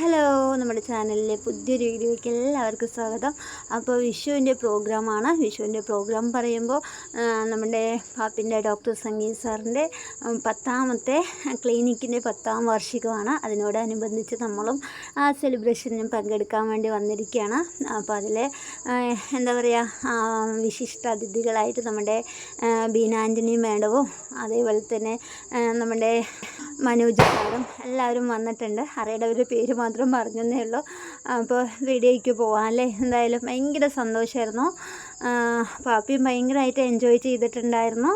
Hello നമ്മുടെ ചാനലിലെ പുതിയൊരു വീഡിയോയ്ക്ക് എല്ലാവർക്കും സ്വാഗതം. അപ്പോൾ വിഷുവിന്റെ പ്രോഗ്രാമാണ്. വിഷുവിന്റെ പ്രോഗ്രാം പറയുമ്പോൾ നമ്മുടെ പാപ്പിന്റെ ഡോക്ടർ സംഗീത് സാറിന്റെ പത്താമത്തെ ക്ലിനിക്കിന്റെ പത്താം വാർഷികമാണ്. അതിനോടനുബന്ധിച്ച് നമ്മളും ആ സെലിബ്രേഷനും പങ്കെടുക്കാൻ വേണ്ടി വന്നിരിക്കുകയാണ്. അപ്പോൾ അതിൽ എന്താ പറയുക വിശിഷ്ട അതിഥികളായിട്ട് നമ്മുടെ ബീനാന്റണി മേഡവും അതേപോലെ തന്നെ നമ്മുടെ മനോജ് സാറും എല്ലാവരും വന്നിട്ടുണ്ട്. അറിയേണ്ടവരുടെ പേര് മാത്രം പറഞ്ഞതേ ഉള്ളൂ. അപ്പോൾ വീഡിയോയ്ക്ക് പോവാം അല്ലേ? എന്തായാലും ഭയങ്കര സന്തോഷമായിരുന്നു പാപ്പിയും ഭയങ്കരമായിട്ട് എൻജോയ് ചെയ്തിട്ടുണ്ടായിരുന്നു.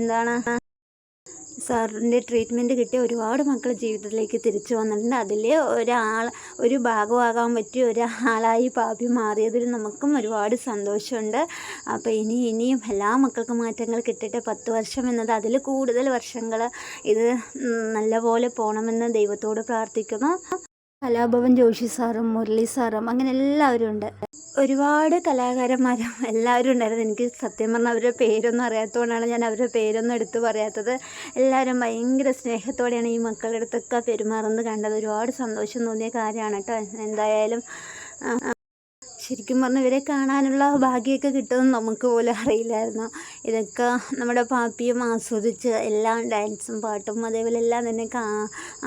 എന്താണ്? സാറിന്റെ ട്രീറ്റ്മെന്റ് കിട്ടിയ ഒരുപാട് മക്കൾ ജീവിതത്തിലേക്ക് തിരിച്ചു വന്നിട്ടുണ്ട്. അതിൽ ഒരാൾ ഒരു ഭാഗമാകാൻ പറ്റിയ ഒരാളായി പാപ്പി മാറിയതിൽ നമുക്കും ഒരുപാട് സന്തോഷമുണ്ട്. അപ്പോൾ ഇനി ഇനിയും എല്ലാ മക്കൾക്കും മാറ്റങ്ങൾ കിട്ടിയിട്ട് പത്ത് വർഷം എന്നത് അതിൽ കൂടുതൽ വർഷങ്ങൾ ഇത് നല്ല നല്ലപോലെ പോകണമെന്ന് ദൈവത്തോട് പ്രാർത്ഥിക്കുന്നു. കലാഭവൻ ജോഷി സാറും മുരളി സാറും അങ്ങനെ എല്ലാവരും ഉണ്ട്. ഒരുപാട് കലാകാരന്മാരും എല്ലാവരും ഉണ്ടായിരുന്നു. എനിക്ക് സത്യം പറഞ്ഞാൽ അവരുടെ പേരൊന്നും അറിയാത്തതുകൊണ്ടാണ് ഞാൻ അവരുടെ പേരൊന്നും എടുത്തു പറയാത്തത്. എല്ലാവരും ഭയങ്കര സ്നേഹത്തോടെയാണ് ഈ മക്കളുടെ അടുത്തൊക്കെ പെരുമാറുന്നത് കണ്ടത്. ഒരുപാട് സന്തോഷം തോന്നിയ കാര്യമാണ് കേട്ടോ. എന്തായാലും. ശരിക്കും പറഞ്ഞാൽ ഇവരെ കാണാനുള്ള ഭാഗ്യമൊക്കെ കിട്ടുമെന്ന് നമുക്ക് പോലും അറിയില്ലായിരുന്നു. ഇതൊക്കെ നമ്മുടെ പാപ്പിയും ആസ്വദിച്ച് എല്ലാം ഡാൻസും പാട്ടും അതേപോലെ എല്ലാം തന്നെ കാ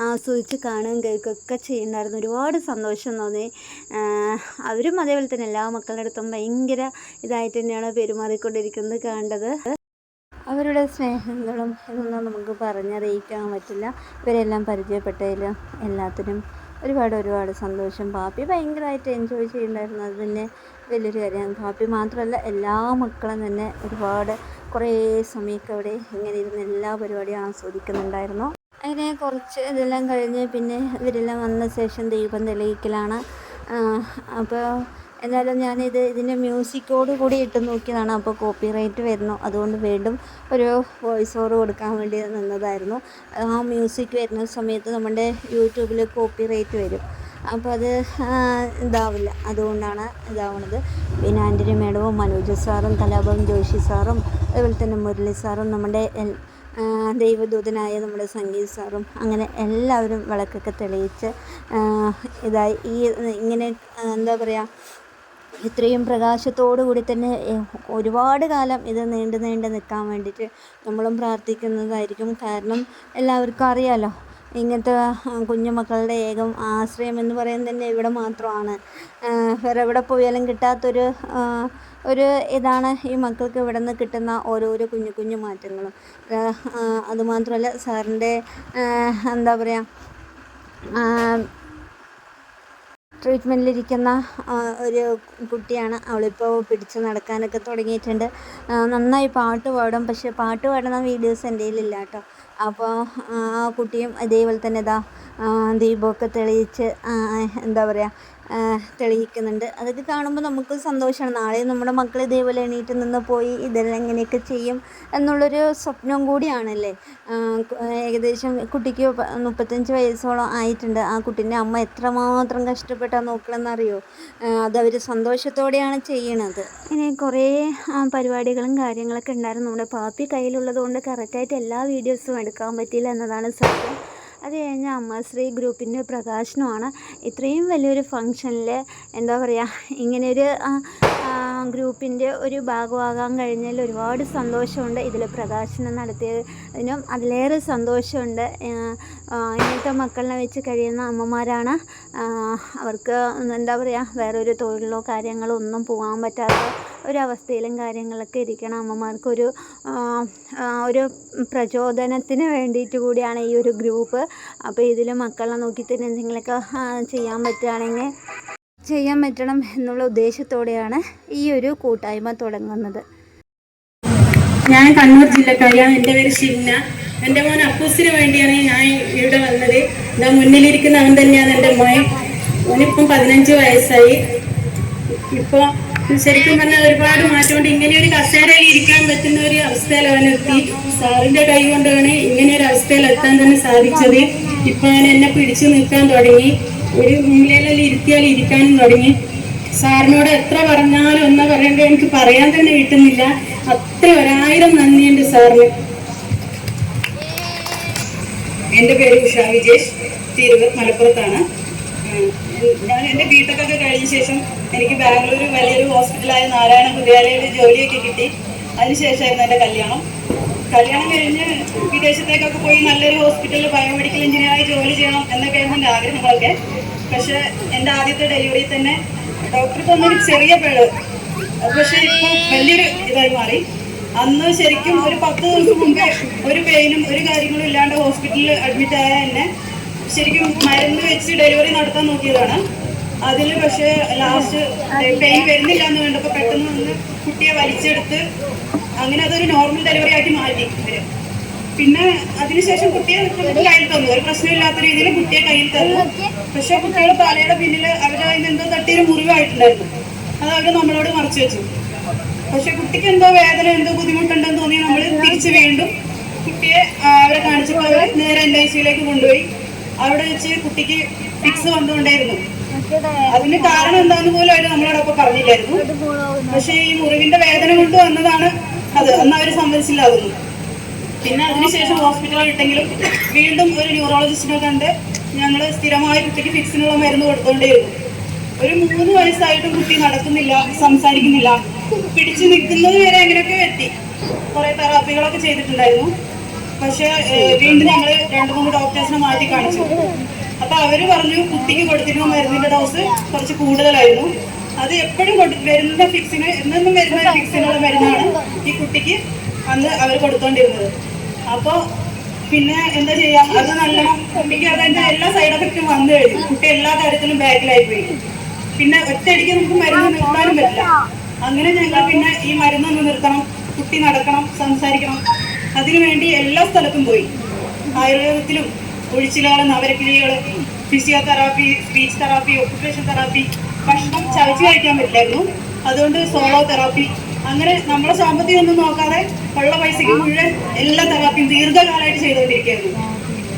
ആസ്വദിച്ച് കാണുകയും കേൾക്കുകയൊക്കെ ചെയ്യുന്നുണ്ടായിരുന്നു. ഒരുപാട് സന്തോഷം തോന്നി. അവരും അതേപോലെ തന്നെ എല്ലാ മക്കളുടെ അടുത്തും ഭയങ്കര ഇതായിട്ട് തന്നെയാണ് പെരുമാറിക്കൊണ്ടിരിക്കുന്നത് കണ്ടത്. അവരുടെ സ്നേഹങ്ങളും ഇതൊന്നും നമുക്ക് പറഞ്ഞറിയിക്കാൻ പറ്റില്ല. ഇവരെല്ലാം പരിചയപ്പെട്ടതിലും എല്ലാത്തിനും ഒരുപാട് ഒരുപാട് സന്തോഷം. പാപ്പി ഭയങ്കരമായിട്ട് എൻജോയ് ചെയ്യുന്നുണ്ടായിരുന്നു അത് തന്നെ വലിയൊരു കാര്യമാണ്. പാപ്പി മാത്രമല്ല എല്ലാ മക്കളും തന്നെ ഒരുപാട് കുറേ സമയമൊക്കെ അവിടെ ഇങ്ങനെ ഇരുന്ന് എല്ലാ പരിപാടിയും ആസ്വദിക്കുന്നുണ്ടായിരുന്നു. അങ്ങനെ കുറച്ച് ഇതെല്ലാം കഴിഞ്ഞ് പിന്നെ ഇവരെല്ലാം വന്ന ശേഷം ദീപം തെളിയിക്കലാണ്. അപ്പോൾ എന്നാലും ഞാനിത് ഇതിന്റെ മ്യൂസിക്കോട് കൂടി ഇട്ട് നോക്കിയതാണ് അപ്പോൾ കോപ്പി റൈറ്റ് വരുന്നു. അതുകൊണ്ട് വീണ്ടും ഒരു വോയിസ് ഓവർ കൊടുക്കാൻ വേണ്ടി നിന്നതായിരുന്നു. ആ മ്യൂസിക് വരുന്ന സമയത്ത് നമ്മുടെ യൂട്യൂബിൽ കോപ്പി റൈറ്റ് വരും. അപ്പോൾ അത് ഇതാവില്ല. അതുകൊണ്ടാണ് ഇതാവുന്നത് പിന്നെ ആന്റണി മേഡവും മനോജ് സാറും കലാഭവൻ ജോഷി സാറും അതുപോലെ തന്നെ മുരളി സാറും നമ്മുടെ ദൈവദൂതനായ നമ്മുടെ സംഗീത് സാറും അങ്ങനെ എല്ലാവരും വിളക്കൊക്കെ തെളിയിച്ച് ഇതായി. ഈ ഇങ്ങനെ എന്താ പറയുക ഇത്രയും പ്രകാശത്തോടു കൂടി തന്നെ ഒരുപാട് കാലം ഇത് നീണ്ടു നീണ്ടു നിൽക്കാൻ വേണ്ടിയിട്ട് നമ്മളും പ്രാർത്ഥിക്കുന്നതായിരിക്കും. കാരണം എല്ലാവർക്കും അറിയാലോ ഇങ്ങനത്തെ കുഞ്ഞുമക്കളുടെ ഏകം ആശ്രയം എന്ന് പറയുന്നത് തന്നെ ഇവിടെ മാത്രമാണ്. വേറെ എവിടെ പോയാലും കിട്ടാത്തൊരു ഒരു ഇതാണ് ഈ മക്കൾക്ക് ഇവിടെ നിന്ന് കിട്ടുന്ന ഓരോരോ കുഞ്ഞു കുഞ്ഞു മാറ്റങ്ങളും. അതുമാത്രമല്ല സാറിന്റെ എന്താ പറയുക ട്രീറ്റ്മെന്റിലിരിക്കുന്ന ഒരു കുട്ടിയാണ്. അവളിപ്പോൾ പിടിച്ച് നടക്കാനൊക്കെ തുടങ്ങിയിട്ടുണ്ട്. നന്നായി പാട്ട് പാടും. പക്ഷേ പാട്ട് പാടുന്ന വീഡിയോസ് എന്റെ കയ്യിലില്ല കേട്ടോ അപ്പോൾ ആ കുട്ടിയും ഇതേപോലെ തന്നെ ഇതാ ദീപമൊക്കെ തെളിയിച്ച് എന്താ പറയുക തെളിയിക്കുന്നുണ്ട്. അതൊക്കെ കാണുമ്പോൾ നമുക്ക് സന്തോഷമാണ് നാളെ നമ്മുടെ മക്കൾ ഇതേപോലെ എണീറ്റ് നിന്ന് പോയി ഇതെല്ലാം ഇങ്ങനെയൊക്കെ ചെയ്യും എന്നുള്ളൊരു സ്വപ്നം കൂടിയാണല്ലേ? ഏകദേശം കുട്ടിക്ക് മുപ്പത്തഞ്ച് വയസ്സോളം ആയിട്ടുണ്ട്. ആ കുട്ടീന്റെ അമ്മ എത്രമാത്രം കഷ്ടപ്പെട്ടാണ് നോക്കണമെന്നറിയോ അതവർ സന്തോഷത്തോടെയാണ് ചെയ്യണത്. ഇങ്ങനെ കുറേ പരിപാടികളും കാര്യങ്ങളൊക്കെ ഉണ്ടായിരുന്നു. നമ്മുടെ പാപ്പി കയ്യിലുള്ളത് കൊണ്ട് കറക്റ്റായിട്ട് എല്ലാ വീഡിയോസും എടുക്കാൻ പറ്റിയില്ല എന്നതാണ് സത്യം. അത് കഴിഞ്ഞ അമ്മശ്രീ ഗ്രൂപ്പിന്റെ പ്രകാശനമാണ്. ഇത്രയും വലിയൊരു ഫങ്ഷനിൽ എന്താ പറയുക ഇങ്ങനെയൊരു ഗ്രൂപ്പിന്റെ ഒരു ഭാഗമാകാൻ കഴിഞ്ഞതിൽ ഒരുപാട് സന്തോഷമുണ്ട്. ഇതിൽ പ്രകാശനം നടത്തിയതിനും അതിലേറെ സന്തോഷമുണ്ട്. ഇങ്ങനത്തെ മക്കളിനെ വെച്ച് കഴിയുന്ന അമ്മമാരാണ്. അവർക്ക് എന്താ പറയുക വേറൊരു തൊഴിലോ കാര്യങ്ങളോ ഒന്നും പോകാൻ പറ്റാത്ത ഒരവസ്ഥയിലും കാര്യങ്ങളൊക്കെ ഇരിക്കണം. അമ്മമാർക്കൊരു ഒരു പ്രചോദനത്തിന് വേണ്ടിയിട്ട് കൂടിയാണ് ഈ ഒരു ഗ്രൂപ്പ്. അപ്പോൾ ഇതിൽ മക്കളെ നോക്കി തന്നെ എന്തെങ്കിലുമൊക്കെ ചെയ്യാൻ പറ്റുകയാണെങ്കിൽ ചെയ്യാൻ പറ്റണം എന്നുള്ള ഉദ്ദേശത്തോടെയാണ് ഈ ഒരു കൂട്ടായ്മ തുടങ്ങുന്നത്. ഞാൻ കണ്ണൂർ ജില്ലക്കാരിയാണ്. എന്റെ പേര് ഷിന്ന എന്റെ മോൻ അപ്പൂസിന് വേണ്ടിയാണ് ഞാൻ ഇവിടെ വന്നത്. ഇതാ മുന്നിലിരിക്കുന്ന അവൻ തന്നെയാണ് എന്റെ മോൻ മോനിപ്പം പതിനഞ്ച് വയസ്സായി. ഇപ്പോൾ ശരിക്കും പറഞ്ഞാൽ ഒരുപാട് മാറ്റമുണ്ട്. ഇങ്ങനെ ഒരു കസേരയിൽ ഇരിക്കാൻ പറ്റുന്ന ഒരു അവസ്ഥയിൽ അവൻ എത്തി. സാറിന്റെ കൈ കൊണ്ടാണ് ഇങ്ങനെ ഒരു അവസ്ഥയിൽ എത്താൻ തന്നെ സാധിച്ചത്. ഇപ്പൊ അവൻ എന്നെ പിടിച്ചു നിൽക്കാൻ തുടങ്ങി. ഒരു മൂലയിലെല്ലാം ഇരുത്തിയാൽ ഇരിക്കാനും തുടങ്ങി. സാറിനോട് എത്ര പറഞ്ഞാലും ഒന്നും പറയണ്ട എനിക്ക് പറയാൻ തന്നെ കിട്ടുന്നില്ല. അത്ര ഒരായിരം നന്ദിയുണ്ട് സാറിന്. എന്റെ പേര് ഉഷ വിജേഷ്. തിരുവ മലപ്പുറത്താണ്. ഞാൻ എന്റെ ബിടെക്കൊക്കെ കഴിഞ്ഞ ശേഷം എനിക്ക് ബാംഗ്ലൂർ വലിയൊരു ഹോസ്പിറ്റലായ നാരായണ ഹൃദയാലയയിൽ ജോലിയൊക്കെ കിട്ടി. അതിനുശേഷമായിരുന്നു എന്റെ കല്യാണം. കല്യാണം കഴിഞ്ഞ് വിദേശത്തേക്കൊക്കെ പോയി നല്ലൊരു ഹോസ്പിറ്റലിൽ ബയോമെഡിക്കൽ എഞ്ചിനീയറായി ജോലി ചെയ്യണം എന്നൊക്കെയായിരുന്നു എന്റെ ആഗ്രഹങ്ങളൊക്കെ. പക്ഷേ എന്റെ ആദ്യത്തെ ഡെലിവറി തന്നെ ഡോക്ടർ തന്നൊരു ചെറിയ പിഴവ്. പക്ഷേ ഇപ്പോൾ വലിയൊരു ഇതായി മാറി. അന്ന് ശരിക്കും ഒരു പത്ത് ദിവസം മുമ്പേ ഒരു പെയിനും ഒരു കാര്യങ്ങളും ഇല്ലാണ്ട് ഹോസ്പിറ്റലിൽ അഡ്മിറ്റ് ആയ എന്നെ ശരിക്കും മരുന്ന് വെച്ച് ഡെലിവറി നടത്താൻ നോക്കിയതാണ്. അതിൽ പക്ഷേ ലാസ്റ്റ് പെയിൻ വരുന്നില്ല എന്ന് കണ്ടപ്പോൾ പെട്ടെന്ന് വന്ന് കുട്ടിയെ വലിച്ചെടുത്ത് അങ്ങനെ അതൊരു നോർമൽ ഡെലിവറി ആക്കി മാറ്റി ഇവർ. പിന്നെ അതിനുശേഷം കുട്ടിയെ കയ്യിൽ തന്നു. ഒരു പ്രശ്നമില്ലാത്ത രീതിയിൽ കുട്ടിയെ കയ്യിൽ തന്നു. പക്ഷെ കുട്ടിയുടെ തലയുടെ പിന്നിൽ അവരുടെ അതിന് എന്തോ തട്ടിയൊരു മുറിവായിട്ടുണ്ടായിരുന്നു. അത് നമ്മളോട് മറച്ചു വെച്ചു. പക്ഷെ കുട്ടിക്ക് എന്തോ വേദന എന്തോ ബുദ്ധിമുട്ടുണ്ടെന്ന് തോന്നി നമ്മൾ തിരിച്ച് വീണ്ടും കുട്ടിയെ അവരെ കാണിച്ചപ്പോൾ അവരെ നേരെ എൻ ഐ സിയിലേക്ക് കൊണ്ടുപോയി. അവിടെ വെച്ച് കുട്ടിക്ക് ഫിക്സ് വന്നുകൊണ്ടായിരുന്നു. അതിന് കാരണം എന്താന്ന് പോലും അവർ നമ്മളോടൊപ്പം പറഞ്ഞില്ലായിരുന്നു. പക്ഷേ ഈ മുറിവിന്റെ വേദന കൊണ്ട് വന്നതാണ് അത്. അന്ന് അവർ സമ്മതിച്ചില്ല അതൊന്നും പിന്നെ അതിനുശേഷം ഹോസ്പിറ്റലിൽ ഇട്ടെങ്കിലും വീണ്ടും ഒരു ന്യൂറോളജിസ്റ്റിനെ കണ്ട് ഞങ്ങൾ സ്ഥിരമായി കുട്ടിക്ക് ഫിക്സിനുള്ള മരുന്ന് കൊടുത്തോണ്ടേയിരുന്നു. ഒരു മൂന്ന് വയസ്സായിട്ടും കുട്ടി നടക്കുന്നില്ല സംസാരിക്കുന്നില്ല. പിടിച്ചു നിൽക്കുന്നത് വരെ അങ്ങനെയൊക്കെ എത്തി. കുറെ തെറാപ്പികളൊക്കെ ചെയ്തിട്ടുണ്ടായിരുന്നു. പക്ഷെ വീണ്ടും ഞങ്ങൾ രണ്ട് മൂന്ന് ഡോക്ടേഴ്സിനെ മാറ്റി കാണിച്ചു. അപ്പൊ അവർ പറഞ്ഞു കുട്ടിക്ക് കൊടുത്തിരുന്ന മരുന്നിന്റെ ഡോസ് കുറച്ച് കൂടുതലായിരുന്നു. അത് എപ്പോഴും വരുന്ന ഫിക്സിന് എന്നും വരുന്ന ഫിക്സിനുള്ള മരുന്നാണ് ഈ കുട്ടിക്ക് അന്ന് അവർ കൊടുത്തോണ്ടിരുന്നത്. അപ്പോൾ പിന്നെ എന്താ ചെയ്യാ? അത് നല്ല കുട്ടിക്ക് അതിന്റെ എല്ലാ സൈഡ് എഫക്റ്റും വന്നു കഴിഞ്ഞു. കുട്ടി എല്ലാ കാര്യത്തിലും ബാക്കിലായി പോയി പിന്നെ ഒറ്റയടിക്ക് നമുക്ക് മരുന്ന് നിർത്താനും പറ്റില്ല. അങ്ങനെ ഞങ്ങൾ പിന്നെ ഈ മരുന്നൊന്ന് നിർത്തണം. കുട്ടി നടക്കണം സംസാരിക്കണം. അതിനുവേണ്ടി എല്ലാ സ്ഥലത്തും പോയി. ആയുർവേദത്തിലും ഒഴിച്ചിലുകൾ നവരക്കിളികൾ physiotherapy speech therapy occupation therapy ഭക്ഷണം ചവച്ച് കഴിക്കാൻ പറ്റില്ലായിരുന്നു. അതുകൊണ്ട് സോളോ തെറാപ്പി അങ്ങനെ നമ്മളെ സാമ്പത്തികം ഒന്നും നോക്കാതെ ഉള്ള പൈസയ്ക്ക് മുഴുവൻ എല്ലാ തെറാപ്പിയും ദീർഘകാലമായിട്ട് ചെയ്തുകൊണ്ടിരിക്കുകയായിരുന്നു.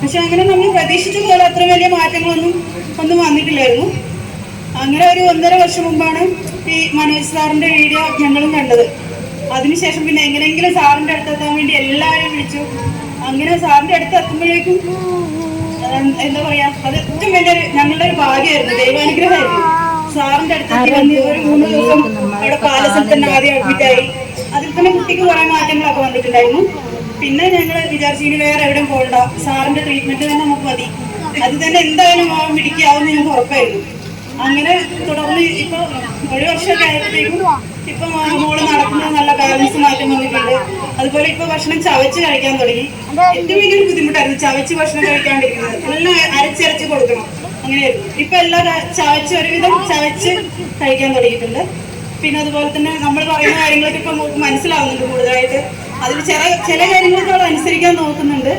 പക്ഷെ അങ്ങനെ നമ്മൾ പ്രതീക്ഷിച്ച പോലെ അത്ര വലിയ മാറ്റങ്ങളൊന്നും ഒന്നും വന്നിട്ടില്ലായിരുന്നു. അങ്ങനെ ഒരു ഒന്നര വർഷം മുമ്പാണ് ഈ മനോജ് സാറിന്റെ വീഡിയോ ഞങ്ങളും കണ്ടത്. അതിനുശേഷം പിന്നെ എങ്ങനെയെങ്കിലും സാറിന്റെ അടുത്ത് എത്താൻ വേണ്ടി എല്ലാവരെയും വിളിച്ചു. അങ്ങനെ സാറിന്റെ അടുത്ത് എത്തുമ്പോഴേക്കും എന്താ പറയാ അത് ഏറ്റവും വലിയൊരു ഞങ്ങളുടെ ഒരു ഭാഗ്യമായിരുന്നു ദൈവാനുഗ്രഹമായിരുന്നു. സാറിന്റെ അടുത്തേക്ക് വന്ന് ഒരു മൂന്ന് ദിവസം അവിടെ പാലസിൽ തന്നെ ആദ്യം അഡ്മിറ്റായി അതിൽ തന്നെ കുട്ടിക്ക് കുറെ മാറ്റങ്ങളൊക്കെ വന്നിട്ടുണ്ടായിരുന്നു. പിന്നെ ഞങ്ങൾ വിചാരിച്ചു ഇനി വേറെ എവിടെയും പോകണ്ട. സാറിന്റെ ട്രീറ്റ്മെന്റ് തന്നെ നമുക്ക് മതി. അത് തന്നെ എന്തായാലും മോൻ പിടിക്കാവുന്ന ഞങ്ങൾക്ക് ഉറപ്പായിരുന്നു. അങ്ങനെ തുടർന്ന് ഇപ്പൊ ഒരു വർഷമൊക്കെ ആയപ്പോഴത്തേക്കും ഇപ്പൊ മോൾ നടക്കുന്നത് നല്ല ബാലൻസ് മാറ്റം വന്നിട്ടുണ്ട്. അതുപോലെ ഇപ്പൊ ഭക്ഷണം ചവച്ച് കഴിക്കാൻ തുടങ്ങി. ഏറ്റവും വലിയൊരു ബുദ്ധിമുട്ടായിരുന്നു ചവച്ച് ഭക്ഷണം കഴിക്കാണ്ടിരിക്കുന്നത് എല്ലാം അരച്ചരച്ച് കൊടുക്കണം. അങ്ങനെയായിരുന്നു. ഇപ്പൊ എല്ലാ ചവച്ച് ഒരുവിധം ചവച്ച് കഴിക്കാൻ തുടങ്ങിയിട്ടുണ്ട്. പിന്നെ അതുപോലെ തന്നെ നമ്മൾ പറയുന്ന കാര്യങ്ങളൊക്കെ ഇപ്പൊ മനസ്സിലാവുന്നുണ്ട് കൂടുതലായിട്ട്. അതിൽ ചില ചില കാര്യങ്ങളൊക്കെ അവൾ അനുസരിക്കാൻ നോക്കുന്നുണ്ട്.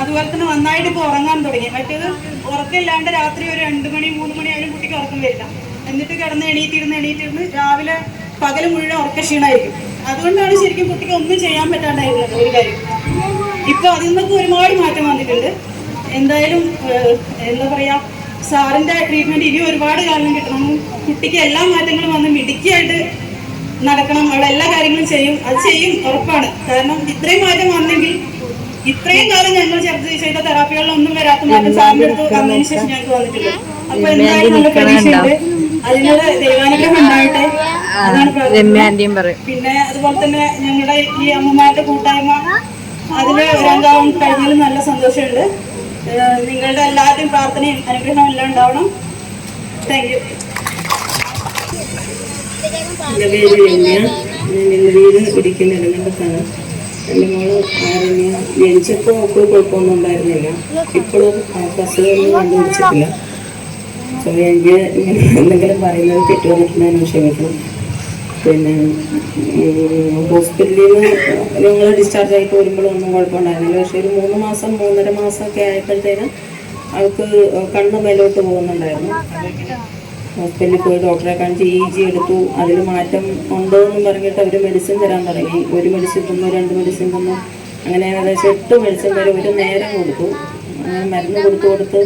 അതുപോലെ തന്നെ നന്നായിട്ട് ഇപ്പൊ ഉറങ്ങാൻ തുടങ്ങി. മറ്റേത് ഉറക്കമില്ലാണ്ട് രാത്രി ഒരു രണ്ട് മണി മൂന്ന് മണി ആയാലും കുട്ടിക്ക് ഉറക്കം വരില്ല. എന്നിട്ട് കിടന്ന് എണീറ്റിരുന്ന് എണീറ്റിരുന്ന് രാവിലെ പകൽ മുഴുവൻ ഉറക്ക ക്ഷീണമായിരിക്കും. അതുകൊണ്ടാണ് ശരിക്കും കുട്ടിക്ക് ഒന്നും ചെയ്യാൻ പറ്റാണ്ടായിരുന്നത് ഒരു കാര്യം. ഇപ്പൊ അതിൽ നിന്നൊക്കെ ഒരുപാട് മാറ്റം വന്നിട്ടുണ്ട്. എന്തായാലും എന്താ പറയാ സാറിന്റെ ട്രീറ്റ്മെന്റ് ഇനി ഒരുപാട് കാലം കിട്ടണം. കുട്ടിക്ക് എല്ലാ മാറ്റങ്ങളും വന്ന് മിടുക്കിയായിട്ട് നടക്കണം. അവിടെ എല്ലാ കാര്യങ്ങളും ചെയ്യും. അത് ചെയ്യും ഉറപ്പാണ്. കാരണം ഇത്രയും മാറ്റം വന്നെങ്കിൽ ഇത്രയും കാലം ഞങ്ങൾ ചർച്ച ചെയ്ത തെറാപ്പികളിലൊന്നും വരാത്ത മാറ്റം സാറിന്റെ അടുത്ത് വന്നതിന് ശേഷം ഞങ്ങൾക്ക് വന്നിട്ടുണ്ട് അപ്പൊ എന്തായാലും നല്ല പ്രതീക്ഷയുണ്ട്. അതിനുള്ള ദൈവാനുഗ്രഹം ഉണ്ടാവട്ടെ അതാണ് പറയും. പിന്നെ അതുപോലെ തന്നെ ഞങ്ങളുടെ ഈ അമ്മമാരുടെ കൂട്ടായ്മ അതിൽ ഒരംഗാവാൻ കഴിഞ്ഞാലും നല്ല സന്തോഷമുണ്ട്. നിങ്ങളുടെ എല്ലാവരുടെയും പ്രാർത്ഥനയും അനുഗ്രഹവും എല്ലാം ഉണ്ടാവണം. താങ്ക് യു എന്റെ പേര് രമ്യ. ഞാൻ എന്റെ വീട് ഇടുക്കി നെടുങ്കണ്ടത്താണ് എന്റെ മോൾ ആരണ്യ ജനിച്ചപ്പോൾ ഒക്കെ കുഴപ്പമൊന്നും ഉണ്ടായിരുന്നില്ല. ഇപ്പോഴും അസുഖമൊന്നും കണ്ടുപിടിച്ചിട്ടില്ല. സോ എനിക്ക് ഇങ്ങനെ എന്തെങ്കിലും പറയുന്നത് തെറ്റ് വന്നിട്ടുണ്ടെങ്കിൽ ക്ഷമിക്കണം. പിന്നെ ഹോസ്പിറ്റലിൽ നിന്ന് ഞങ്ങൾ ഡിസ്ചാർജ് ആയിട്ട് പോരുമ്പോഴൊന്നും കുഴപ്പമുണ്ടായിരുന്നില്ല. പക്ഷേ ഒരു മൂന്ന് മാസം മൂന്നര മാസമൊക്കെ ആയപ്പോഴത്തേനും അവൾക്ക് കണ്ണ് മേലോട്ട് പോകുന്നുണ്ടായിരുന്നു. ഹോസ്പിറ്റലിൽ പോയി ഡോക്ടറെ കാണിച്ച് ഇ ജി എടുത്തു. അതിൽ മാറ്റം ഉണ്ടോ എന്നും പറഞ്ഞിട്ട് അവർ മെഡിസിൻ തരാൻ തുടങ്ങി. ഒരു മെഡിസിൻ തന്നു രണ്ട് മെഡിസിൻ തന്നു. അങ്ങനെ ഏകദേശം എട്ട് മെഡിസിൻ വരെ ഒരു നേരം കൊടുത്തു. അങ്ങനെ മരുന്ന് കൊടുത്തു കൊടുത്ത്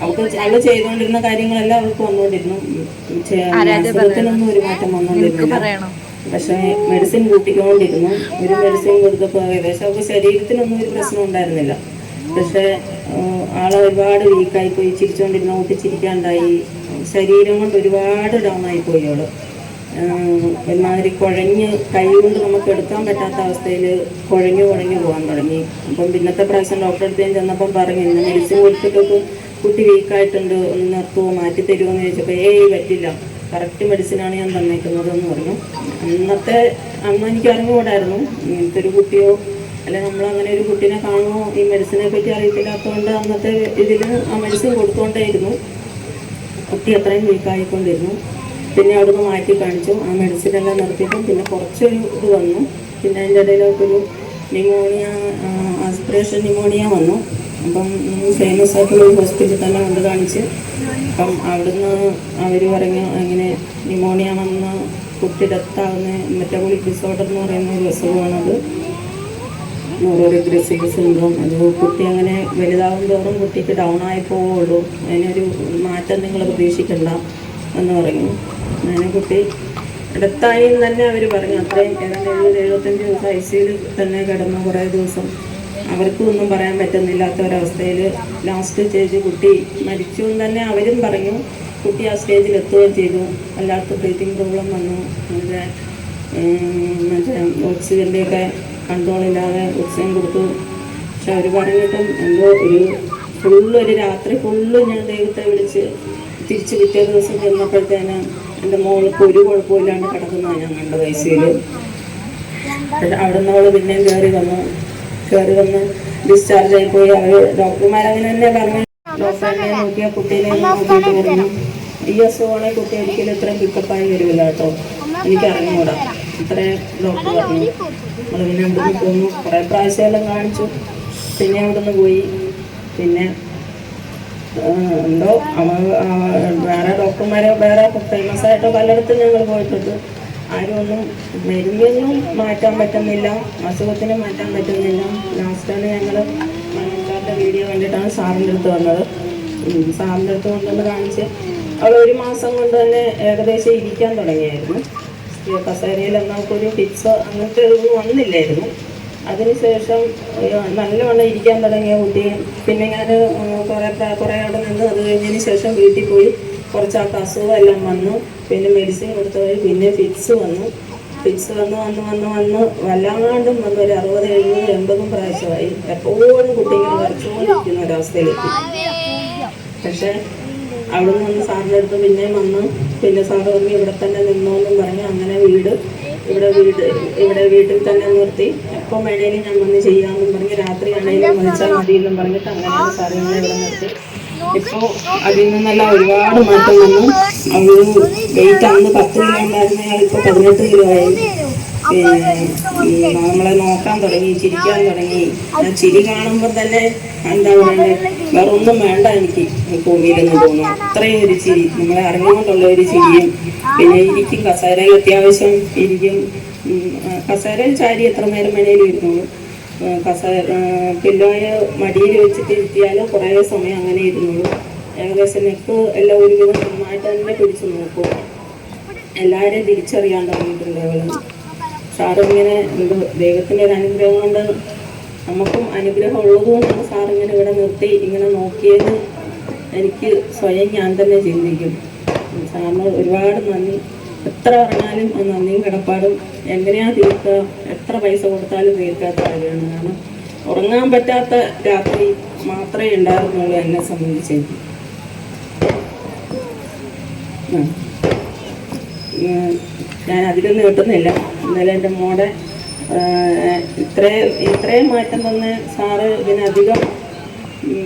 അവൾക്ക് അവൾ ചെയ്തുകൊണ്ടിരുന്ന കാര്യങ്ങളെല്ലാം അവൾക്ക് വന്നുകൊണ്ടിരുന്നു. അസുഖത്തിനൊന്നും ഒരു മാറ്റം വന്നുകൊണ്ടിരുന്നില്ല പക്ഷേ മെഡിസിൻ കൂട്ടിക്കൊണ്ടിരുന്നു. ഒരു മെഡിസിൻ കൊടുത്തപ്പോൾ ഏകദേശം അവൾക്ക് ശരീരത്തിനൊന്നും ഒരു പ്രശ്നം ഉണ്ടായിരുന്നില്ല. പക്ഷേ ആളെ ഒരുപാട് വീക്കായി പോയി ചിരിച്ചുകൊണ്ടിരുന്ന ഒട്ടിച്ചിരിക്കാണ്ടായി. ശരീരം കൊണ്ട് ഒരുപാട് ഡൗൺ ആയി പോയി അവൾ ഒരുമാതിരി കുഴഞ്ഞ് കൈ കൊണ്ട് നമുക്ക് എടുക്കാൻ പറ്റാത്ത അവസ്ഥയിൽ കുഴഞ്ഞു കുഴഞ്ഞു പോകാൻ തുടങ്ങി. അപ്പം പിന്നത്തെ പ്രാവശ്യം ഡോക്ടറെ അടുത്ത് ചെന്നപ്പം പറഞ്ഞു ഇന്ന് മെഡിസിൻ കൊടുത്തിട്ടൊക്കെ കുട്ടി വീക്കായിട്ടുണ്ട് ഒന്ന് നിർത്തുമോ മാറ്റി തരുമോ എന്ന് ചോദിച്ചപ്പോൾ ഏയ് പറ്റില്ല. കറക്റ്റ് മെഡിസിനാണ് ഞാൻ തന്നേക്കുന്നത് എന്ന് പറഞ്ഞു. അന്നത്തെ അന്ന് എനിക്ക് അറിഞ്ഞുകൂടായിരുന്നു ഇങ്ങനത്തെ ഒരു കുട്ടിയോ അല്ലെ നമ്മൾ അങ്ങനെ ഒരു കുട്ടീനെ കാണുമോ ഈ മെഡിസിനെ പറ്റി അറിയത്തില്ലാത്തതുകൊണ്ട് അന്നത്തെ ഇതിൽ ആ മെഡിസിൻ കൊടുത്തുകൊണ്ടേയിരുന്നു കുട്ടി അത്രയും വീക്കായിക്കൊണ്ടിരുന്നു പിന്നെ അവിടുന്ന് മാറ്റി കാണിച്ചു. ആ മെഡിസിൻ എല്ലാം നിർത്തിയപ്പം പിന്നെ കുറച്ചൊരു ഇത് വന്നു. പിന്നെ അതിന്റെ ഇടയിലൊക്കെ ഒരു ന്യൂമോണിയ ആസ്പിറേഷൻ ന്യൂമോണിയ വന്നു. അപ്പം ഫേമസ് ആയിട്ടുള്ള ഒരു ഹോസ്പിറ്റലിൽ തന്നെ കൊണ്ട് കാണിച്ച് അപ്പം അവിടുന്ന് അവർ പറഞ്ഞു അങ്ങനെ ന്യൂമോണിയ വന്ന് കുട്ടി ഡെത്താവുന്ന മെറ്റബോളിക് ഡിസോർഡർ എന്ന് പറയുന്ന ഒരു അസുഖമാണത്. ന്യൂറോറിഗ്രസീവ് സിൻഡ്രോം അത് കുട്ടി അങ്ങനെ വലുതാവും തോറും കുട്ടിക്ക് ഡൗൺ ആയി പോവുള്ളൂ. അതിനൊരു മാറ്റം നിങ്ങൾ പ്രതീക്ഷിക്കണ്ട എന്ന് പറഞ്ഞു അങ്ങനെ കുട്ടി അടുത്തായി എന്ന് തന്നെ അവർ പറഞ്ഞു. അത്രയും ഏതാണ്ട് എഴുപത് എഴുപത്തഞ്ച് ദിവസം ഐ സിയിൽ തന്നെ കിടന്നു കുറേ ദിവസം അവർക്കും ഒന്നും പറയാൻ പറ്റുന്നില്ലാത്ത ഒരവസ്ഥയിൽ ലാസ്റ്റ് സ്റ്റേജ് കുട്ടി മരിച്ചു എന്ന് തന്നെ അവരും പറഞ്ഞു. കുട്ടി ആ സ്റ്റേജിൽ എത്തുകയും ചെയ്തു. അല്ലാത്ത ബ്രീത്തിങ് പ്രോബ്ലം വന്നു. മറ്റേ മറ്റേ ഓക്സിജന്റെയൊക്കെ കൺട്രോൾ ഇല്ലാതെ ഓക്സിജൻ കൊടുത്തു. പക്ഷെ അവർ പറഞ്ഞിട്ടും എന്തോ ഒരു ഫുള്ള് ഒരു രാത്രി ഫുള്ള് ഞാൻ ദൈവത്തെ വിളിച്ച് തിരിച്ച് പിറ്റേ ദിവസം ചെന്നപ്പോഴത്തേന് എന്റെ മോൾക്ക് ഒരു കുഴപ്പമില്ലാണ്ട് കിടക്കുന്നതാണ് ഞാൻ കണ്ടത് ഐ സിയിൽ അവിടെ നിന്ന് പിന്നെയും കയറി വന്നു. കയറി വന്ന് ഡിസ്ചാർജ് ആയിപ്പോയി അവർ അവർ ഡോക്ടർമാരങ്ങനെ തന്നെ പറഞ്ഞു. ഡോക്ടറിനെ നോക്കിയ കുട്ടീനെ നോക്കിയിട്ട് പറഞ്ഞു. ഈ അസുഖമാണെങ്കിൽ കുട്ടി ഒരിക്കലും ഇത്രയും പിക്കപ്പായി വരില്ല കേട്ടോ. എനിക്ക് അറിഞ്ഞുകൂടാ ഇത്രേ ഡോക്ടർ പറഞ്ഞു. നമ്മൾ പിന്നെ അവിടുന്ന് പോന്നു. കുറേ പ്രാവശ്യമെല്ലാം കാണിച്ചു. പിന്നെ അവിടുന്ന് പോയി. പിന്നെ ഉണ്ടോ അവ- വേറെ ഡോക്ടർമാരെ വേറെ ഫേമസ് ആയിട്ടോ പലയിടത്തും ഞങ്ങൾ പോയിട്ടുണ്ട്. ആരും ഒന്നും മരുന്നൊന്നും മാറ്റാൻ പറ്റുന്നില്ല. അസുഖത്തിന് മാറ്റാൻ പറ്റുന്നില്ല. ലാസ്റ്റാണ് ഞങ്ങൾ മനുഷ്യരുടെ വീഡിയോ കണ്ടിട്ടാണ് സാറിന്റെ അടുത്ത് വന്നത്. സാറിന്റെ അടുത്ത് കൊണ്ടുവന്ന് കാണിച്ച് അവൾ ഒരു മാസം കൊണ്ട് തന്നെ ഏകദേശം ഇരിക്കാൻ തുടങ്ങിയായിരുന്നു. കസേരയിൽ നമുക്കൊരു ഫിക്സ് അങ്ങനത്തെ ഒന്നും വന്നില്ലായിരുന്നു. അതിനുശേഷം നല്ലവണ്ണം ഇരിക്കാൻ തുടങ്ങിയ കുട്ടിയും പിന്നെ ഞാൻ കുറേ കുറേ അവിടെ നിന്ന് അത് കഴിഞ്ഞതിന് ശേഷം വീട്ടിൽ പോയി കുറച്ച് ആൾക്ക് അസുഖമെല്ലാം വന്നു. പിന്നെ മെഡിസിൻ കൊടുത്ത വഴി പിന്നെ ഫിക്സ് വന്നു. ഫിക്സ് വന്ന് വന്ന് വന്ന് വന്ന്. വല്ലാണ്ടും വന്ന്. ഒരു അറുപത് എഴുപത് എൺപതും പ്രാവശ്യമായി. എപ്പോഴും കുട്ടികൾ വരച്ചുകൊണ്ടിരിക്കുന്ന ഒരവസ്ഥയിലേക്ക്. പക്ഷേ അവിടെ നിന്ന് വന്ന് സാറിന്റെ അടുത്ത് പിന്നെയും വന്ന്. പിന്നെ സാറ് പറഞ്ഞു ഇവിടെ തന്നെ നിന്നോന്നും പറഞ്ഞ് അങ്ങനെ വീട് ഇവിടെ വീട് ഇവിടെ വീട്ടിൽ തന്നെ നിർത്തി. എപ്പം വേണേലും ഞാൻ വന്ന് ചെയ്യാമെന്നും പറഞ്ഞ് രാത്രി ആണെങ്കിലും വിളിച്ചാൽ പറഞ്ഞിട്ട് അങ്ങനെയാണ് സാറിനെ ഇവിടെ നിർത്തി ഇപ്പോൾ അതിൽ നിന്നെല്ലാം ഒരുപാട് മാറ്റം വന്നു. അവർ വെയിറ്റ് അന്ന് പത്ത് കിലോ ഉണ്ടായിരുന്ന ഇപ്പൊ ഇപ്പോൾ പതിനെട്ട് കിലോ ആയി. നമ്മളെ നോക്കാൻ തുടങ്ങി ചിരിക്കാൻ തുടങ്ങി. ചിരി കാണുമ്പോൾ തന്നെ എന്താ പറയണ്ടേ? വേറെ ഒന്നും വേണ്ട എനിക്ക് ഭൂമിയിലെന്ന് തോന്നുന്നു അത്രയും ഒരു ചിരി. നമ്മളെ അറിഞ്ഞുകൊണ്ടുള്ള ഒരു ചിരിയും. പിന്നെ ഇരിക്കും കസേരയിൽ അത്യാവശ്യം ഇരിക്കും. കസേരയിൽ ചാരി എത്ര നേരം വേണേലും ഇരുന്നോളൂ. ആ, കസേര പില്ലോയെ മടിയിൽ വെച്ചിട്ട് ഇരുത്തിയാൽ കുറേ സമയം അങ്ങനെ ഇരുന്നുള്ളൂ. ഏകദേശം നെക്ക് എല്ലാം ഒരുവിധം നന്നായിട്ട് തന്നെ പിടിച്ചു നോക്കും. എല്ലാവരെയും തിരിച്ചറിയാൻ തുടങ്ങിയിട്ടുണ്ട് അവൾ സാറിങ്ങനെ എന്ത് ദൈവത്തിന്റെ ഒരു അനുഗ്രഹം കൊണ്ട് നമുക്കും അനുഗ്രഹം ഉള്ളതുകൊണ്ടാണ് സാറിങ്ങനെ ഇവിടെ നിർത്തി ഇങ്ങനെ നോക്കിയത്. എനിക്ക് സ്വയം ഞാൻ തന്നെ ചിന്തിക്കും. സാറിന് ഒരുപാട് നന്ദി. എത്ര പറഞ്ഞാലും ആ നന്ദിയും കിടപ്പാടും എങ്ങനെയാ തീർക്കുക? എത്ര പൈസ കൊടുത്താലും തീർക്കാത്ത കാര്യമാണ്. കാരണം ഉറങ്ങാൻ പറ്റാത്ത രാത്രി മാത്രമേ ഉണ്ടായിരുന്നുള്ളൂ എന്നെ സംബന്ധിച്ച്. ഞാൻ അതിലൊന്നും കിട്ടുന്നില്ല ഇന്നലെ എന്റെ മോടെ ഇത്രയും ഇത്രയും മാറ്റം തന്നെ സാറ് ഇതിനധികം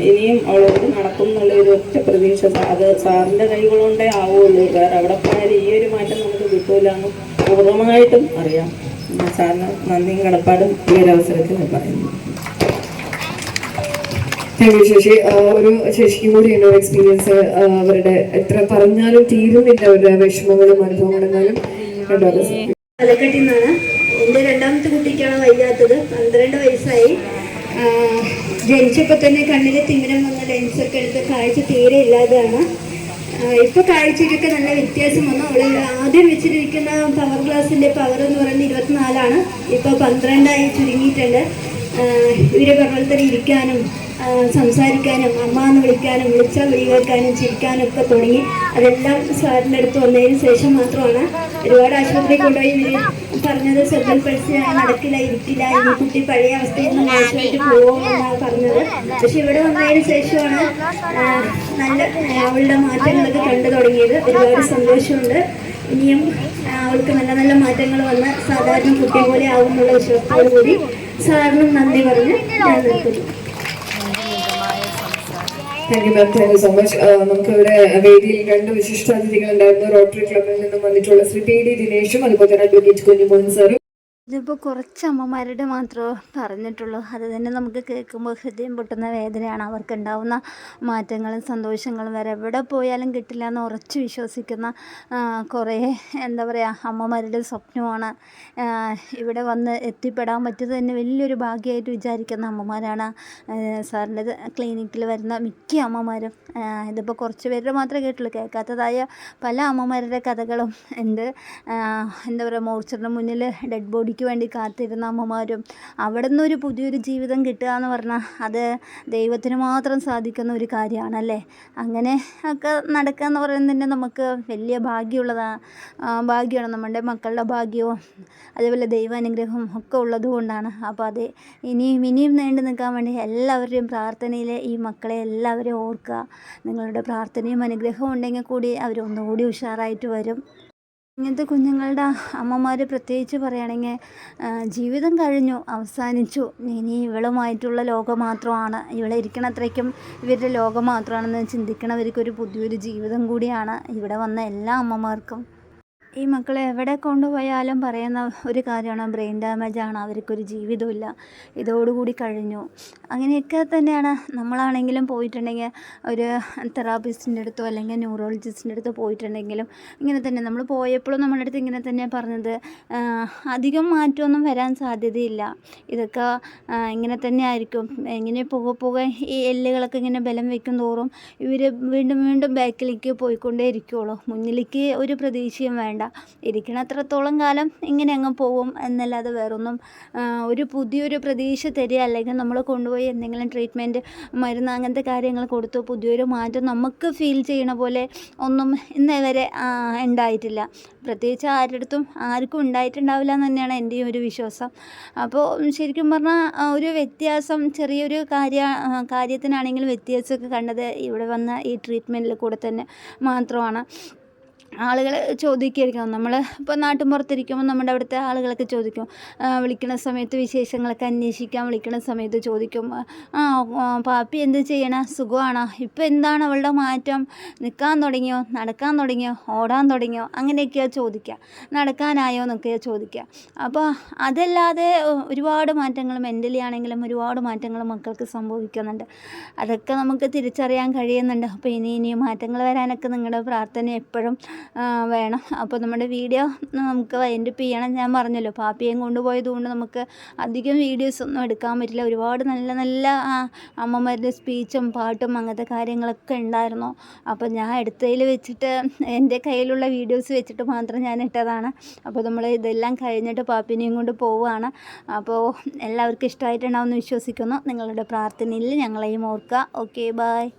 ഇനിയും അവളോട് നടക്കും എന്നുള്ള ഒരു ഒറ്റ പ്രതീക്ഷ അത് സാറിന്റെ കൈകളുണ്ടേ ആവുള്ളൂ. വേറെ അവിടെ പോയാലും ഈ ഒരു മാറ്റം നമുക്ക് കിട്ടൂല എന്ന് പൂർണമായിട്ടും അറിയാം. സാറിന് നന്ദിയും കടപ്പാടും ഈ ഒരു അവസരത്തിൽ ഞാൻ പറയുന്നു. താങ്ക് ശശി. ഒരു ശശിക്ക് കൂടി ഒരു എക്സ്പീരിയൻസ് അവരുടെ എത്ര പറഞ്ഞാലും തീരുന്നില്ല അവരുടെ വിഷമങ്ങളും അനുഭവങ്ങളും കണ്ടോ നിന്നാണ് എന്റെ രണ്ടാമത്തെ കുട്ടിക്കാണ് വയ്യാത്തത്. പന്ത്രണ്ട് വയസ്സായി. ജനിച്ചപ്പോൾ തന്നെ കണ്ണിൽ തിമിരം വന്ന ലെൻസൊക്കെ എടുത്ത് കാഴ്ച തീരെ ഇല്ലാതെയാണ്. ഇപ്പോൾ കാഴ്ചയ്ക്കൊക്കെ നല്ല വ്യത്യാസം വന്നു. അവൾ ആദ്യം വെച്ചിരിക്കുന്ന പവർ ഗ്ലാസിന്റെ പവർ എന്ന് പറയുന്നത് ഇരുപത്തിനാലാണ്. ഇപ്പോൾ പന്ത്രണ്ടായി ചുരുങ്ങിയിട്ടുണ്ട്. ഇവരെ പറഞ്ഞ തന്നെ ഇരിക്കാനും സംസാരിക്കാനും അമ്മ എന്ന് വിളിക്കാനും വിളിച്ചാൽ വിളി കേൾക്കാനും ചിരിക്കാനും ഒക്കെ തുടങ്ങി. അതെല്ലാം സാറിന്റെ അടുത്ത് വന്നതിന് ശേഷം മാത്രമാണ് ഒരുപാട് ആശുപത്രി കൊണ്ടുപോയി ഇവർ പറഞ്ഞത് സ്വന്തം പഠിച്ച് നടക്കില്ല ഇരിക്കില്ല. ഇനി കുട്ടി പഴയ അവസ്ഥയിൽ നിന്ന് മോശമായിട്ട് പോകുമെന്നാണ് പറഞ്ഞത്. പക്ഷെ ഇവിടെ വന്നതിന് ശേഷമാണ് നല്ല അവളുടെ മാറ്റങ്ങളൊക്കെ കണ്ടു തുടങ്ങിയത്. ഒരുപാട് സന്തോഷമുണ്ട്. ഇനിയും അവൾക്ക് നല്ല നല്ല മാറ്റങ്ങൾ വന്ന് സാധാരണ കുട്ടി പോലെ ആകുമെന്നുള്ള വിശ്വാസത്തോടു കൂടി സാറിനും നന്ദി പറഞ്ഞ് ഞാൻ നിർത്തുന്നു. Thank you ma'am thank you much നമുക്ക് ഇവിടെ വേദിയിൽ രണ്ട് വിശിഷ്ട അതിഥികൾ ഉണ്ടായിരുന്നു റോട്ടറി ക്ലബിൽ നിന്നും വന്നിട്ടുള്ള ശ്രീ പി ഡി ദിനേശും അതുപോലെ തന്നെ അഡ്വക്കേറ്റ് കുഞ്ഞുമോഹൻ സാറും. ഇതിപ്പോൾ കുറച്ച് അമ്മമാരുടെ മാത്രമേ പറഞ്ഞിട്ടുള്ളൂ. അത് തന്നെ നമുക്ക് കേൾക്കുമ്പോൾ ഹൃദയം പൊട്ടുന്ന വേദനയാണ്. അവർക്ക് ഉണ്ടാവുന്ന മാറ്റങ്ങളും സന്തോഷങ്ങളും വരെ എവിടെ പോയാലും കിട്ടില്ല എന്ന് ഉറച്ചു വിശ്വസിക്കുന്ന കുറേ എന്താ പറയുക അമ്മമാരുടെ സ്വപ്നമാണ്. ഇവിടെ വന്ന് എത്തിപ്പെടാൻ പറ്റിയത് തന്നെ വലിയൊരു ഭാഗ്യമായിട്ട് വിചാരിക്കുന്ന അമ്മമാരാണ്. സാറിന്റെ ക്ലിനിക്കിൽ വരുന്ന മിക്ക അമ്മമാരും. ഇതിപ്പോൾ കുറച്ച് പേരുടെ മാത്രമേ കേട്ടുള്ളൂ. കേൾക്കാത്തതായ പല അമ്മമാരുടെ കഥകളും ഉണ്ട്. എന്താ പറയുക മോർച്ചറിന്റെ മുന്നിൽ ഡെഡ് ബോഡിക്ക് വേണ്ടി കാത്തിരുന്ന അമ്മമാരും അവിടെ നിന്നൊരു പുതിയൊരു ജീവിതം കിട്ടുക എന്ന് പറഞ്ഞാൽ അത് ദൈവത്തിന് മാത്രം സാധിക്കുന്ന ഒരു കാര്യമാണല്ലേ? അങ്ങനെ ഒക്കെ നടക്കുക എന്ന് പറയുന്നത് തന്നെ നമുക്ക് വലിയ ഭാഗ്യമുള്ളതാണ് ഭാഗ്യമാണ്. നമ്മുടെ മക്കളുടെ ഭാഗ്യവും അതേപോലെ ദൈവാനുഗ്രഹവും ഒക്കെ ഉള്ളതുകൊണ്ടാണ് അപ്പോൾ അത് ഇനിയും ഇനിയും നീണ്ടു നിൽക്കാൻ വേണ്ടി എല്ലാവരുടെയും പ്രാർത്ഥനയിൽ ഈ മക്കളെ എല്ലാവരെയും ഓർക്കുക. നിങ്ങളുടെ പ്രാർത്ഥനയും അനുഗ്രഹവും ഉണ്ടെങ്കിൽ കൂടി അവരൊന്നുകൂടി ഉഷാറായിട്ട് വരും. ഇങ്ങനത്തെ കുഞ്ഞുങ്ങളുടെ അമ്മമാർ പ്രത്യേകിച്ച് പറയുകയാണെങ്കിൽ ജീവിതം കഴിഞ്ഞു അവസാനിച്ചു. ഇനി ഇവളുമായിട്ടുള്ള ലോകം മാത്രമാണ്. ഇവളെ ഇരിക്കണത്രയ്ക്കും ഇവരുടെ ലോകം മാത്രമാണെന്ന് ചിന്തിക്കണവർക്കൊരു പുതിയൊരു ജീവിതം കൂടിയാണ് ഇവിടെ വന്ന എല്ലാ അമ്മമാർക്കും. ഈ മക്കളെ എവിടെ കൊണ്ടുപോയാലും പറയുന്ന ഒരു കാര്യമാണ് ബ്രെയിൻ ഡാമേജ് ആണ് അവർക്കൊരു ജീവിതമില്ല ഇതോടുകൂടി കഴിഞ്ഞു. അങ്ങനെയൊക്കെ തന്നെയാണ്. നമ്മളാണെങ്കിലും പോയിട്ടുണ്ടെങ്കിൽ ഒരു തെറാപ്പിസ്റ്റിന്റെ അടുത്തോ അല്ലെങ്കിൽ ന്യൂറോളജിസ്റ്റിന്റെ അടുത്തോ പോയിട്ടുണ്ടെങ്കിലും ഇങ്ങനെ തന്നെ. നമ്മൾ പോയപ്പോഴും നമ്മുടെ അടുത്ത് ഇങ്ങനെ തന്നെ പറഞ്ഞത് അധികം മാറ്റമൊന്നും വരാൻ സാധ്യതയില്ല. ഇതൊക്കെ ഇങ്ങനെ തന്നെ ആയിരിക്കും. ഇങ്ങനെ പോകെ പോകെ ഈ എല്ലുകളൊക്കെ ഇങ്ങനെ ബലം വയ്ക്കും തോറും ഇവർ വീണ്ടും വീണ്ടും ബാക്കിലേക്ക് പോയിക്കൊണ്ടേ ഇരിക്കുകയുള്ളൂ മുന്നിലേക്ക് ഒരു പ്രതീക്ഷയും വേണ്ട. ഇരിക്കണത്രത്തോളം കാലം ഇങ്ങനെ അങ്ങ് പോവും എന്നല്ലാതെ വേറൊന്നും ഒരു പുതിയൊരു പ്രതീക്ഷ തരിക അല്ലെങ്കിൽ നമ്മൾ കൊണ്ടുപോയി എന്തെങ്കിലും ട്രീറ്റ്മെന്റ് മരുന്ന് അങ്ങനത്തെ കാര്യങ്ങൾ കൊടുത്തു പുതിയൊരു മാറ്റം നമുക്ക് ഫീൽ ചെയ്യണ പോലെ ഒന്നും ഇന്നേ വരെ ഉണ്ടായിട്ടില്ല. പ്രത്യേകിച്ച് ആരുടെ അടുത്തും ആർക്കും ഉണ്ടായിട്ടുണ്ടാവില്ല എന്ന് തന്നെയാണ് എന്റെയും ഒരു വിശ്വാസം. അപ്പോൾ ശരിക്കും പറഞ്ഞാൽ ഒരു വ്യത്യാസം ചെറിയൊരു കാര്യ കാര്യത്തിനാണെങ്കിലും വ്യത്യാസമൊക്കെ കണ്ടത് ഇവിടെ വന്ന ഈ ട്രീറ്റ്മെന്റിൽ കൂടെ തന്നെ മാത്രമാണ്. ആളുകൾ ചോദിക്കുമായിരിക്കും നമ്മൾ ഇപ്പോൾ നാട്ടിൻപുറത്തിരിക്കുമ്പോൾ നമ്മുടെ അവിടുത്തെ ആളുകളൊക്കെ ചോദിക്കും. വിളിക്കുന്ന സമയത്ത് വിശേഷങ്ങളൊക്കെ അന്വേഷിക്കാൻ വിളിക്കുന്ന സമയത്ത് ചോദിക്കും. ആ പാപ്പി എന്ത് ചെയ്യണ? സുഖമാണോ? ഇപ്പോൾ എന്താണ് അവളുടെ മാറ്റം? നിൽക്കാൻ തുടങ്ങിയോ? നടക്കാൻ തുടങ്ങിയോ? ഓടാൻ തുടങ്ങിയോ? അങ്ങനെയൊക്കെയാണ് ചോദിക്കുക. നടക്കാനായോ എന്നൊക്കെയാണ് ചോദിക്കുക. അപ്പോൾ അതല്ലാതെ ഒരുപാട് മാറ്റങ്ങൾ മെന്റലി ആണെങ്കിലും ഒരുപാട് മാറ്റങ്ങൾ മക്കൾക്ക് സംഭവിക്കുന്നുണ്ട്. അതൊക്കെ നമുക്ക് തിരിച്ചറിയാൻ കഴിയുന്നുണ്ട്. അപ്പോൾ ഇനി ഇനി മാറ്റങ്ങൾ വരാനൊക്കെ നിങ്ങളുടെ പ്രാർത്ഥന എപ്പോഴും വേണം. അപ്പോൾ നമ്മുടെ വീഡിയോ നമുക്ക് വൈൻഡപ്പ് ചെയ്യണം ഞാൻ പറഞ്ഞല്ലോ പാപ്പിയേയും കൊണ്ടുപോയത് കൊണ്ട് നമുക്ക് അധികം വീഡിയോസ് ഒന്നും എടുക്കാൻ പറ്റില്ല. ഒരുപാട് നല്ല നല്ല അമ്മമാരുടെ സ്പീച്ചും പാട്ടും അങ്ങനത്തെ കാര്യങ്ങളൊക്കെ ഉണ്ടായിരുന്നു. അപ്പോൾ ഞാൻ എടുത്തതിൽ വെച്ചിട്ട് എന്റെ കയ്യിലുള്ള വീഡിയോസ് വെച്ചിട്ട് മാത്രം ഞാൻ ഇട്ടതാണ്. അപ്പോൾ നമ്മൾ ഇതെല്ലാം കഴിഞ്ഞിട്ട് പാപ്പിനെയും കൊണ്ട് പോവുകയാണ്. അപ്പോൾ എല്ലാവർക്കും ഇഷ്ടമായിട്ടുണ്ടാവുമെന്ന് വിശ്വസിക്കുന്നു. നിങ്ങളുടെ പ്രാർത്ഥനയിൽ ഞങ്ങളെയും ഓർക്കുക. Okay bye